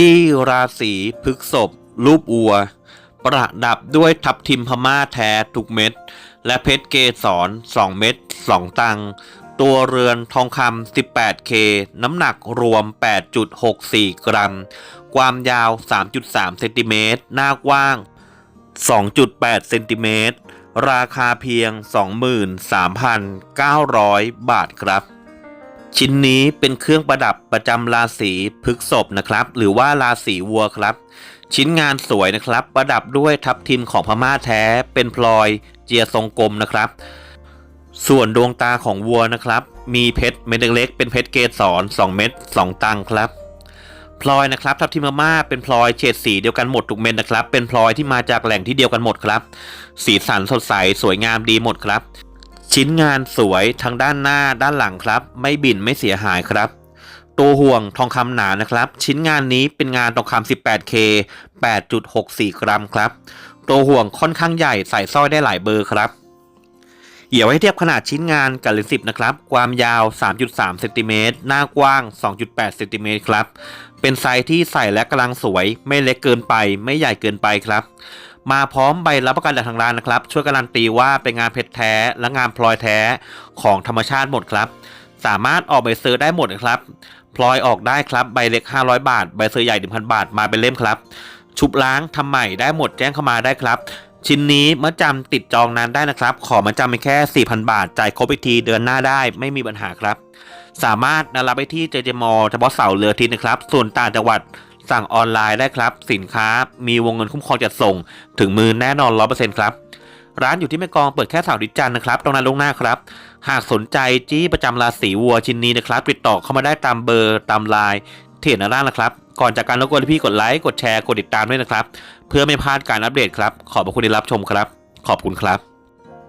จี้ราศีพฤกษภรูปอัว ประดับด้วยทับทิมพม่าแท้ทุกเม็ด และเพชรเกสร2เม็ด2 ตัง ตัวเรือนทองคำ 18K น้ำหนักรวม 8.64 กรัม ความยาว 3.3 เซนติเมตร หน้ากว้าง 2.8 เซนติเมตร ราคาเพียง 23,900 บาทครับ ชิ้นนี้เป็นเครื่องประดับประจำราศีพฤกษภนะครับ หรือว่าราศีวัวครับ ชิ้นงานสวยนะครับ ประดับด้วยทับทิมของพม่าแท้เป็นพลอยเจียทรงกลมนะครับ ส่วนดวงตาของวัวนะครับ มีเพชรเม็ดเล็กเป็นเพชรเกสร2เม็ด2 ตังครับพลอยนะครับทับทิมพม่าเป็นพลอยเฉดสีเดียวกันหมดทุกเม็ดนะครับ เป็นพลอยที่มาจากแหล่งที่เดียวกันหมดครับ สีสันสดใสสวยงามดีหมดครับ ชิ้นงานสวยทั้งด้านหน้าด้านหลังครับ ไม่บินไม่เสียหายครับ ตัวห่วงทองคำหนานะครับ ชิ้นงานนี้เป็นงานทองคำ 18K 8.64 กรัมครับ ตัวห่วงค่อนข้างใหญ่ใส่สร้อยได้หลายเบอร์ครับเดี๋ยวให้เทียบขนาดชิ้นงานกับเลนส์10นะครับ ความยาว 3.3เซนติเมตรหน้ากว้าง 2.8เซนติเมตรครับ เป็นไซส์ที่ใส่และกำลังสวย ไม่เล็กเกินไป ไม่ใหญ่เกินไปครับ มาพร้อมใบรับประกันจากทางร้านนะครับ ช่วยการันตีว่าเป็นงานเพชรแท้และงานพลอยแท้ของธรรมชาติหมดครับ สามารถออกใบเซอร์ได้หมดนะครับพลอยออกได้ครับใบเล็ก 500 บาท ใบเซอร์ใหญ่1,000 บาทมาเป็นเล่มครับ ชุบล้างทำใหม่ได้หมดแจ้งเข้ามาได้ครับ ชิ้นนี้เมื่อจำติดจองนานได้นะครับ ขอมาจำไปแค่ 4,000 บาท จ่ายครบอีกทีเดือนหน้าได้ไม่มีปัญหาครับ สามารถนำรับไปที่เจเจมอเฉพาะเสาร์เรือทิตย์นะครับ ส่วนต่างจังหวัด สั่งออนไลน์ได้ครับ สินค้ามีวงเงินคุ้มครองจัดส่ง ถึงมือแน่นอน 100%ครับ ร้านอยู่ที่แม่กองเปิดแค่เสาร์อาทิตย์จันทร์นะครับตรงนั้นลงหน้าครับ หากสนใจจี้ประจำราศีวัวชิ้นนี้นะครับ ติดต่อเข้ามาได้ตามเบอร์ตามไลน์ที่เห็นหน้าด้านนะครับ ก่อนจากการรบกวนพี่กดไลค์กดแชร์กดติดตามด้วยนะครับ เพื่อไม่พลาดการอัปเดตครับ ขอบพระคุณที่รับชมครับ ขอบคุณครับ